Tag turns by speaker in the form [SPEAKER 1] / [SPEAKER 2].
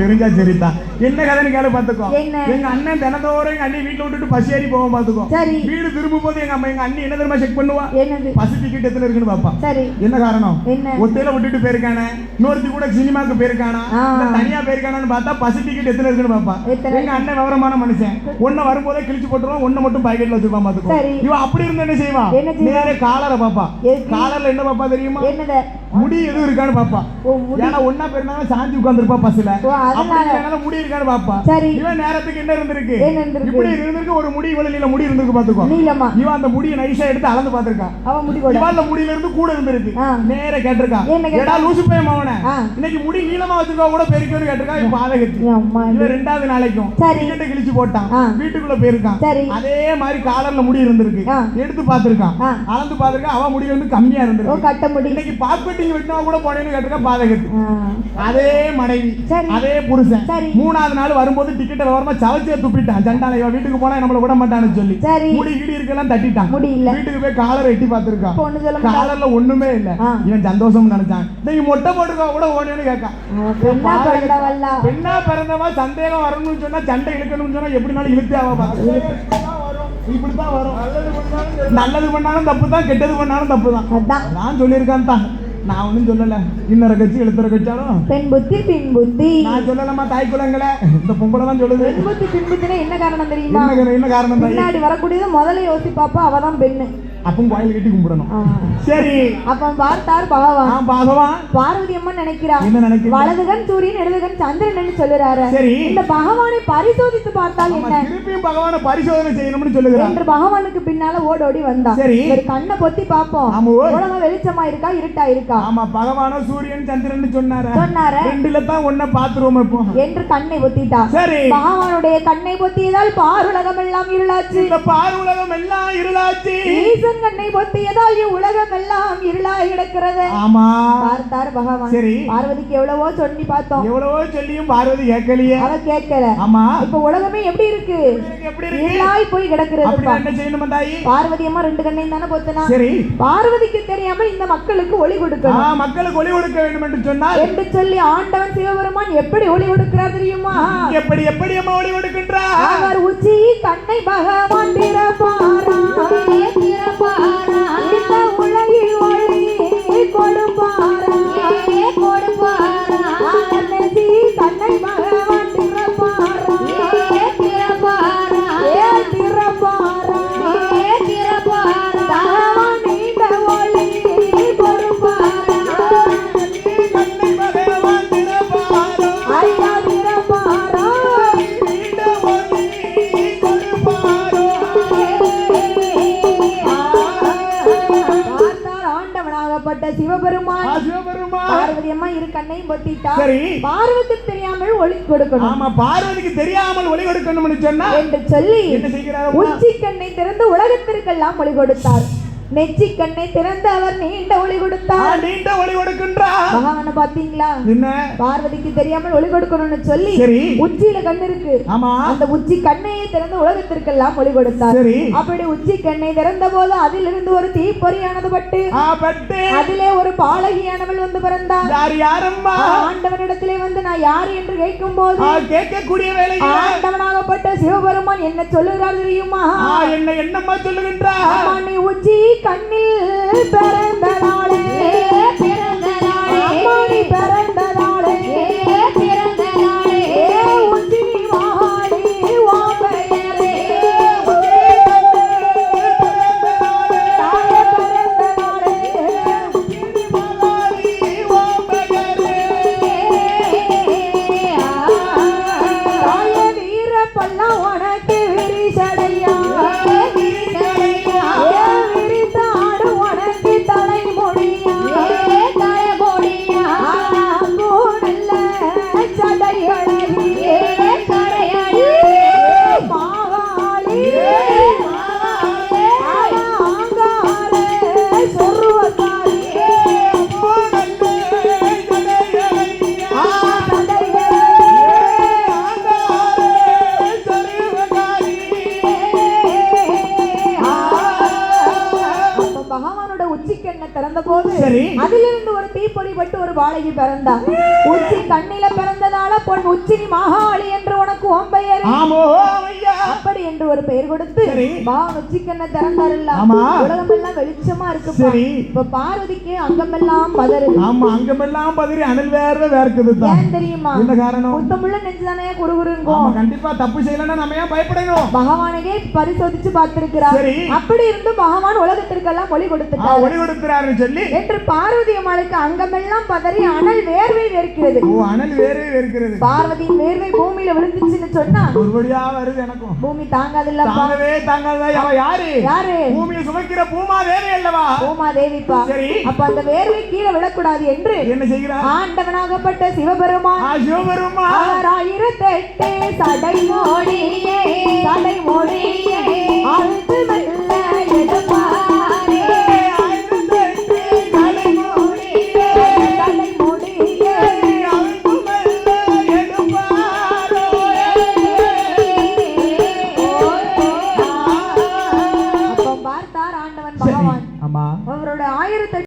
[SPEAKER 1] தெரிஞ்சா சரிதான் என்ன கதைன்னு கேளு பாத்துக்கோ? எங்க அண்ணன் தினத்தோறும் எங்க அண்ணி வீட்டுல விட்டுட்டு பஸ் ஏறி போவோம் பாத்துக்கோ. வீடு திரும்பும் போது எங்க அம்மா எங்க அண்ணி என்ன தெரியுமா செக் பண்ணுவா? பஸ் டிக்கெட் எத்தனை இருக்குன்னு பாப்பா.
[SPEAKER 2] சரி.
[SPEAKER 1] என்ன காரணம்? ஒத்தையில விட்டுட்டு போயிருக்கானே. இன்னொருத்தி கூட சினிமாக்கு போயிருக்கானா? தனியா போயிருக்கானான்னு பார்த்தா பஸ் டிக்கெட் எத்தனை இருக்குன்னு பாப்பா? எங்க அண்ணன் விவரமான மனுஷன். ஒண்ணு வரும்போதே கிழிச்சு போட்டுருவான் ஒண்ணு மட்டும் பாக்கெட்ல வச்சிருப்பான் பாத்துக்கோ. இவன் அப்படி இருந்து என்ன செய்வான்? நேரே காலரை பாப்பா? காலர்ல என்ன பாப்பா தெரியுமா? முடி எதுவும் இருக்கான்னு பாப்பா. ஏன்னா ஒன்னா பேருனாலும் சாஞ்சி உட்கார்ந்துருப்பா பஸ்ல முடி இருக்கான்னு பாப்பா.
[SPEAKER 2] சரி.
[SPEAKER 1] இவன் நேரத்துக்கு என்ன இருந்திருக்கு? இப்படி இருந்திருக்கு ஒரு முடி இவ்வளவு நீள முடி இருந்திருக்கு பாத்துக்கோ.
[SPEAKER 2] நீளமா?
[SPEAKER 1] இவன் அந்த முடியை நைஸா எடுத்து அளந்து பாத்திருக்கான்
[SPEAKER 2] அவன் முடி கூட.
[SPEAKER 1] இவாள்ல முடியில இருந்து கூட இருந்திருக்கு. நேர கேட்டிருக்கான்? ஏடா லூசு பையன் அவன
[SPEAKER 2] ஆ.
[SPEAKER 1] இன்னைக்கு முடி நீளமா வச்சிருக்கா கூட பெருக்கன்னு கேட்டிருக்கான் இப்ப
[SPEAKER 2] இது.
[SPEAKER 1] இவன் ரெண்டாவது நாளைக்கும்
[SPEAKER 2] சரி.
[SPEAKER 1] டிக்கெட்டை கிழிச்சு போட்டான். வீட்டுக்குள்ள போயிருக்கான்.
[SPEAKER 2] சரி.
[SPEAKER 1] அதே மாதிரி காலர்ல முடி இருந்திருக்கு. எடுத்து பாத்திருக்கான். அளந்து பாத்திருக்கான் அவன் முடி வந்து கம்மியா இருந்திருக்கு.
[SPEAKER 2] கட்ட முடி.
[SPEAKER 1] இன்னைக்கு பாஸ்பெட்டிங் வெட்டினா கூட போனேன்னு கேட்டிருக்கா பாதகத்து. அதே மனைவி. அதே புருஷன்.
[SPEAKER 2] சரி.
[SPEAKER 1] மூணாவது நாள் வரும்போது டிக்கெட்டை விவரமா சவச்சே துப்பிட்டான். சண்டால இவன் வீட்டுக்கு போனா நம்மள விட மாட்டான்னு சொல்லி. முடி கிடி இருக்கலாம் தட்டிட்டான்.
[SPEAKER 2] முடி இல்ல
[SPEAKER 1] வீட்டுக்கு போய் காலரை எட்டி பார்த்திருக்கான். காலர்ல ஒண்ணுமே இல்ல. இவன் சந்தோஷம் நினைச்சான். நீங்க மொட்டை போட்டுக்கா கூட ஓடினு கேட்கான்
[SPEAKER 2] பெண்ணா
[SPEAKER 1] பெண்ணா பிறந்தவா? சந்தேகம் வரணும்னு சொன்னா சண்டை இழுக்கணும்னு சொன்னா எப்படினாலும் இழுத்தே ஆவா இப்படித்தான் வரும். நல்லது பண்ணாலும் தப்பு தான் கெட்டது பண்ணாலும் தப்பு தான். நான் சொல்லியிருக்கான் தான். நான் ஒன்றும் சொல்லல. இன்னொரு கட்சி எழுத்துற கட்சியாலும்
[SPEAKER 2] பெண் புத்தி பின் புத்தி.
[SPEAKER 1] நான் சொல்லலம்மா தாய் குலங்களே. இந்த பொம்பளை தான் சொல்லுது.
[SPEAKER 2] பெண் புத்தி பின் புத்தினா என்ன காரணம் தெரியுமா?
[SPEAKER 1] என்ன காரணம்?
[SPEAKER 2] பின்னாடி வரக்கூடியது முதல்ல யோசிப்பாப்பா அவதான் பெண்ணு.
[SPEAKER 1] அப்பவும் கோயில் கட்டி கும்பிடணும். சரி.
[SPEAKER 2] அப்ப பார்த்தார் பகவான்.
[SPEAKER 1] பாகவான்.
[SPEAKER 2] பார்வதி அம்மா நினைக்கிறா.
[SPEAKER 1] என்ன நினைக்கிறேன்
[SPEAKER 2] வலதுகன் சூரியன் இடதுகன் சந்திரன் சொல்லுறாரு.
[SPEAKER 1] சரி.
[SPEAKER 2] இந்த பகவானை பரிசோதித்து பார்த்தால் என்ன?
[SPEAKER 1] திருப்பியும் பகவானை பரிசோதனை செய்யணும்னு சொல்லுகிறான்
[SPEAKER 2] என்று பகவானுக்கு பின்னால ஓடோடி வந்தா.
[SPEAKER 1] சரி.
[SPEAKER 2] ஒரு கண்ணை பொத்தி
[SPEAKER 1] ஓ.
[SPEAKER 2] உலகம் வெளிச்சமா இருக்கா இருட்டா இருக்கா?
[SPEAKER 1] ஆமா பகவான சூரியன் சந்திரன் சொன்னார?
[SPEAKER 2] சொன்னாரு?
[SPEAKER 1] ரெண்டுல தான் ஒன்ன பாத்துருவோம் இப்போ.
[SPEAKER 2] என்று கண்ணை பொத்திட்டா.
[SPEAKER 1] சரி.
[SPEAKER 2] பகவானுடைய கண்ணை பொத்தியதால் பாருலகம் எல்லாம் இருளாச்சு.
[SPEAKER 1] இந்த பார் உலகம் எல்லாம் இருளாச்சு.
[SPEAKER 2] ஈசன் கண்ணை பொத்தியதால் உலகம் எல்லாம் இருளாய் கிடக்கிறது.
[SPEAKER 1] ஆமா.
[SPEAKER 2] பார்த்தார் பகவான்.
[SPEAKER 1] சரி.
[SPEAKER 2] பார்வதிக்கு எவ்வளவோ சொல்லி பார்த்தோம்.
[SPEAKER 1] எவ்வளவோ சொல்லியும் பார்வதி கேட்கலையே.
[SPEAKER 2] அவ கேட்கல.
[SPEAKER 1] ஆமா.
[SPEAKER 2] இப்ப உலகமே எப்படி இருக்கு? இருளாய் போய் கிடக்கிறது
[SPEAKER 1] என்ன செய்யணும் தாயி
[SPEAKER 2] பார்வதி அம்மா ரெண்டு கண்ணையும் தானே பொத்துனா?
[SPEAKER 1] சரி.
[SPEAKER 2] பார்வதிக்கு தெரியாம இந்த மக்களுக்கு ஒளி கொடுக்கணும்.
[SPEAKER 1] மக்களுக்கு ஒளி கொடுக்க வேண்டும் என்று சொன்னால்?
[SPEAKER 2] என்று சொல்லி ஆண்டவன் சிவபெருமான் எப்படி ஒளி கொடுக்கிறார் தெரியுமா?
[SPEAKER 1] எப்படி எப்படி அம்மா ஒளி கொடுக்கின்றா
[SPEAKER 2] அவர் உச்சி கண்ணை பகவான் திறப்பாரா அம்மா இரு கண்ணையும் பொத்திட்டா
[SPEAKER 1] சரி.
[SPEAKER 2] பார்வதிக்கு தெரியாமல் ஒளி கொடுக்கணும்.
[SPEAKER 1] ஆமா பார்வதிக்கு தெரியாமல் ஒளி கொடுக்கணும்னு சொன்னா
[SPEAKER 2] என்று சொல்லி உச்சி கண்ணை திறந்து உலகத்திற்கெல்லாம் ஒளி கொடுத்தார். நெச்சி கண்ணை திறந்து அவர் நீண்ட ஒளி கொடுத்தார்.
[SPEAKER 1] நீண்ட ஒளி கொடுக்கின்றா?
[SPEAKER 2] பகவான பாத்தீங்களா?
[SPEAKER 1] என்ன?
[SPEAKER 2] பார்வதிக்கு தெரியாமல் ஒளி கொடுக்கணும்னு சொல்லி உச்சியில கண் இருக்கு.
[SPEAKER 1] ஆமா.
[SPEAKER 2] அந்த உச்சி கண்ணையை திறந்து உலகத்திற்கெல்லாம் ஒளி கொடுத்தார்.
[SPEAKER 1] சரி.
[SPEAKER 2] அப்படி உச்சி கண்ணை திறந்த போது அதிலிருந்து ஒரு தீப்பொறியானது பட்டு
[SPEAKER 1] பட்டு.
[SPEAKER 2] அதிலே ஒரு பாலகியானவள் வந்து பிறந்தார்.
[SPEAKER 1] யார் யாரம்மா?
[SPEAKER 2] ஆண்டவனிடத்திலே வந்து நான் யார் என்று கேட்கும் போது
[SPEAKER 1] கேட்கக்கூடிய வேலையில?
[SPEAKER 2] ஆண்டவனாகப்பட்ட சிவபெருமான் என்ன சொல்லுகிறார் தெரியுமா?
[SPEAKER 1] என்ன என்னம்மா சொல்லுகின்றா
[SPEAKER 2] அம்மா, நீ கண்ணில் பிறந்த உச்சிக்கண்ணை திறந்த போது
[SPEAKER 1] சரி.
[SPEAKER 2] அதிலிருந்து ஒரு தீப்பொறி பட்டு ஒரு பாலகி பிறந்தா உச்சி கண்ணில பிறந்ததால அவன் உச்சினி மகாளி என்று உனக்கு ஓம் பெயர்
[SPEAKER 1] ஆமோ ஐயா
[SPEAKER 2] அப்படி என்று ஒரு பெயர் கொடுத்து. பகவான் உச்சிக்கண்ண திறந்தாருல்ல. உலகம் எல்லாம் வெளிச்சமா இருக்கு
[SPEAKER 1] சரி.
[SPEAKER 2] இப்ப பார்வதிக்கு அங்கமெல்லாம் பதறுது
[SPEAKER 1] ஆமா அங்கமெல்லாம் பதறி அனல் வேர்வை வேர்க்குது தான்
[SPEAKER 2] ஏன் தெரியுமா?
[SPEAKER 1] என்ன காரணம்?
[SPEAKER 2] முத்தமுள்ள நெஞ்சுதானே குறுகுறுங்கோ.
[SPEAKER 1] கண்டிப்பா தப்பு செய்யலன்னா நம்ம ஏன் பயப்படணும்?
[SPEAKER 2] பகவானையே பரிசோதிச்சு பார்த்திருக்கிறார்.
[SPEAKER 1] சரி.
[SPEAKER 2] அப்படி இருந்து பகவான் உலகத்திற்கெல்லாம் ஒளி கொடுத்துட்டார்.
[SPEAKER 1] ஒளி கொடுக்கிறாருன்னு சொல்லி?
[SPEAKER 2] என்று பார்வதி அம்மாளுக்கு அங்கமெல்லாம் பதறி அனல் வேர்வை வேர்க்கிறது.
[SPEAKER 1] ஓ அனல் வேர்வை வேர்க்கிறது.
[SPEAKER 2] பார்வதியின் வேர்வை பூமியில விழுந்துச்சுன்னு சொன்னா?
[SPEAKER 1] ஒரு வருது எனக்கும்.
[SPEAKER 2] பூமி தாங்காதுல்லப்பா.
[SPEAKER 1] தாங்கவே தாங்காத. அவ யாரு?
[SPEAKER 2] யாரு?
[SPEAKER 1] பூமியை சுமக்கிற பூமா தேவி அல்லவா?
[SPEAKER 2] பூமா தேவிப்பா.
[SPEAKER 1] சரி.
[SPEAKER 2] அப்ப அந்த வேர்வை கீழே விழக்கூடாது என்று
[SPEAKER 1] என்ன செய்கிறா?
[SPEAKER 2] ஆண்டவனாகப்பட்ட சிவபெருமான்
[SPEAKER 1] ஆ சிவபெருமா
[SPEAKER 2] ஆறாயிரத்தெட்டு